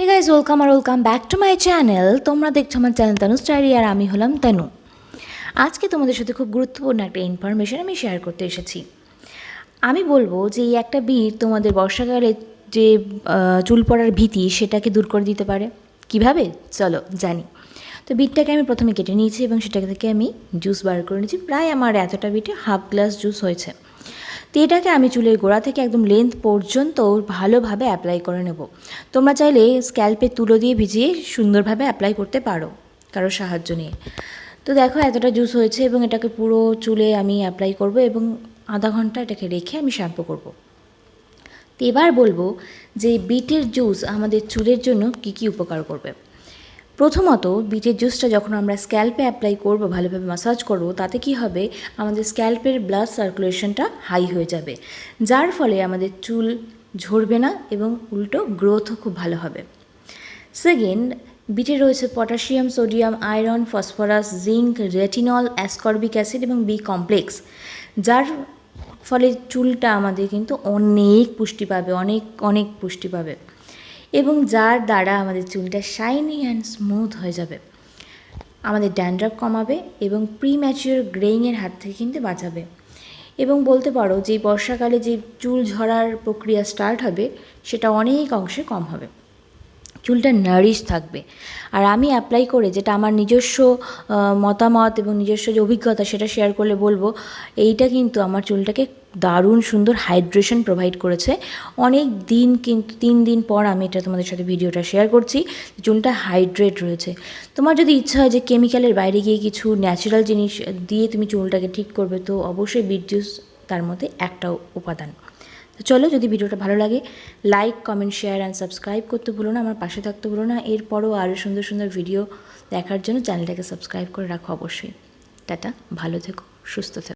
Hey guys welcome R welcome back to my channel তোমরা দেখছ আমার চ্যানেল তানু স্টাইরি আর আমি হলাম তানু আজকে তোমাদের সাথে খুব গুরুত্বপূর্ণ একটা ইনফরমেশন আমি শেয়ার করতে এসেছি। আমি বলব যে এই একটা ভিড় তোমাদের বর্ষাকালে যে চুল পড়ার ভীতি সেটাকে দূর করে দিতে পারে। কীভাবে? চলো জানি। তো বিটটাকে আমি প্রথমে কেটে নিয়েছি এবং সেটাকে থেকে আমি জুস বার করে নিয়েছি। প্রায় আমার এতটা বিটে হাফ গ্লাস জুস হয়েছে। তো এটাকে আমি চুলের গোড়া থেকে একদম লেন্থ পর্যন্ত ভালোভাবে অ্যাপ্লাই করে নেব। তোমরা চাইলে স্ক্যাল্পে তুলো দিয়ে ভিজিয়ে সুন্দরভাবে অ্যাপ্লাই করতে পারো, কারও সাহায্য নিয়ে। তো দেখো এতটা জুস হয়েছে এবং এটাকে পুরো চুলে আমি অ্যাপ্লাই করব এবং আধা ঘণ্টা এটাকে রেখে আমি শ্যাম্পু করব। তো এবার বলব যে বিটের জুস আমাদের চুলের জন্য কী কী উপকার করবে। প্রথমত, বিটের জুসটা যখন আমরা স্ক্যাল্পে অ্যাপ্লাই করব, ভালোভাবে মাসাজ করব, তাতে কি হবে? আমাদের স্ক্যাল্পের ব্লাড সার্কুলেশনটা হাই হয়ে যাবে। যার ফলে আমাদের চুল ঝরবে না এবং উল্টো গ্রোথও খুব ভালো হবে। সেকেন্ড, বিটে রয়েছে potassium, sodium, iron, phosphorus, zinc, retinol, ascorbic acid এবং বি কমপ্লেক্স। যার ফলে চুলটা আমাদের কিন্তু অনেক পুষ্টি পাবে, অনেক অনেক পুষ্টি পাবে। এবং যার দ্বারা আমাদের চুলটা শাইনি অ্যান্ড স্মুথ হয়ে যাবে। আমাদের ড্যান্ড্রাফ কমাবে এবং প্রি ম্যাচিওর গ্রেইংয়ের হাত থেকে কিন্তু বাঁচাবে। এবং বলতে পারো যে বর্ষাকালে যে চুল ঝরার প্রক্রিয়া স্টার্ট হবে, সেটা অনেক অংশে কম হবে। চুলটা নারিশ থাকবে। আর আমি অ্যাপ্লাই করে যেটা আমার নিজস্ব মতামত এবং নিজস্ব যে অভিজ্ঞতা সেটা শেয়ার করলে বলব, এইটা কিন্তু আমার চুলটাকে দারুণ সুন্দর হাইড্রেশন প্রোভাইড করেছে। অনেক দিন কিন্তু তিন দিন পর আমি এটা তোমাদের সাথে ভিডিওটা শেয়ার করছি চুলটা হাইড্রেট রয়েছে। তোমার যদি ইচ্ছা হয় যে কেমিক্যালের বাইরে গিয়ে কিছু ন্যাচারাল জিনিস দিয়ে তুমি চুলটাকে ঠিক করবে, তো অবশ্যই বিট তার মধ্যে একটা উপাদান। তো চলো যদি ভিডিওটা ভালো লাগে like comment share and subscribe করতে ভুলো না, আমার পাশে থাকতে ভুলো না। এরপরও আরও সুন্দর সুন্দর ভিডিও দেখার জন্য চ্যানেলটাকে সাবস্ক্রাইব করে রাখো অবশ্যই। টাটা, ভালো থেকো, সুস্থ থেকো।